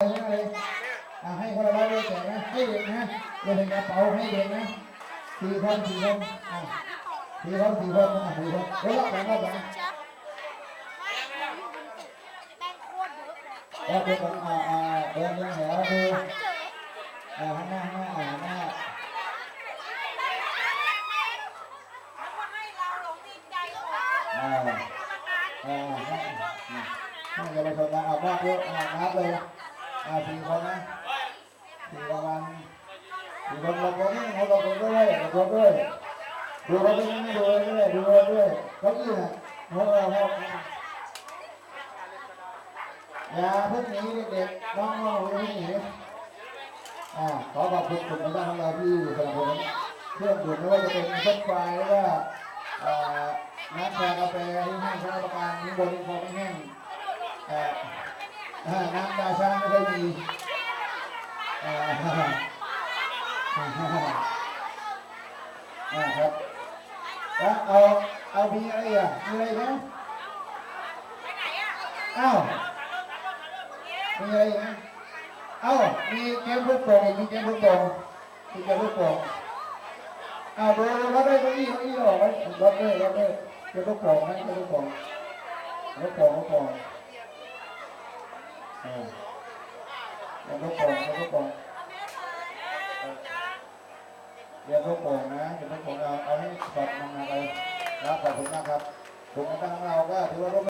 เลยอ่าให้คนละร้อยเลยแจกนะ ให้เด็กนะเลยเป็นกระเป๋าให้เด็กนะสี่คนสี่คนอ่าสี่คนสี่คนอ่าสี่คนเดี๋ยวรอบแบ่งรอบแบงแป้งโคตรเยอะเลยแล้วเป็นคนอ่าอ่าเดินเดินแถวดูอ่าข้างหน้าข้างหน้าอ่าข้างหน้าแล้วก็ให้างจของอ่าอ่าให้ให้เยาวชนนะเอามอบด้วยอ่านับเลย อ่าสี่คนนะสี่ประมาณสี่คนเราคนนี้เราคนด้วยเราคนด้วยดูเราด้วยไม่ดูเราด้วยดูเราด้วยเก้าอี้น่ะหัวเราหัวอย่าเพิ่งหนีเด็กๆน้องๆอย่าเพิ่งหนีอ่าขอขอบคุณกลุ่มบ้านของเราที่สนับสนุนเครื่องดื่มไม่ว่าจะเป็นเฟรนช์ฟรายหรือว่าอ่าน้ำชากาแฟที่ให้คณะกรรมการนี้บริโภคไม่แห้งเอ่ออ่า น้ำตาช้างไม่ค่อยมีอ่าอ่าครับแล้วเอาเอามีอะไรอะมีอะไรนะไปไหนอะอ้าวมีอะไรอีกนะเอ้ามีเกมลูกโป่งมีเกมลูกโป่งมีเกมลูกโป่งอ้าวดูรถได้เก้าอี้เก้าอี้ออกไว้รถด้วยรถด้เกมลูกโป่งนะเกมลูกโป่งลูกโป่งลูกโป่ง อ่าเกมลูกโป่งเกมลูกโป่งเรียนลูกโป่งนะเรียนลูกโป่งเอาเอาให้สอดนำมาไปครับขอบคุณมากครับผมกำลังเราก็ถือว่าร่วม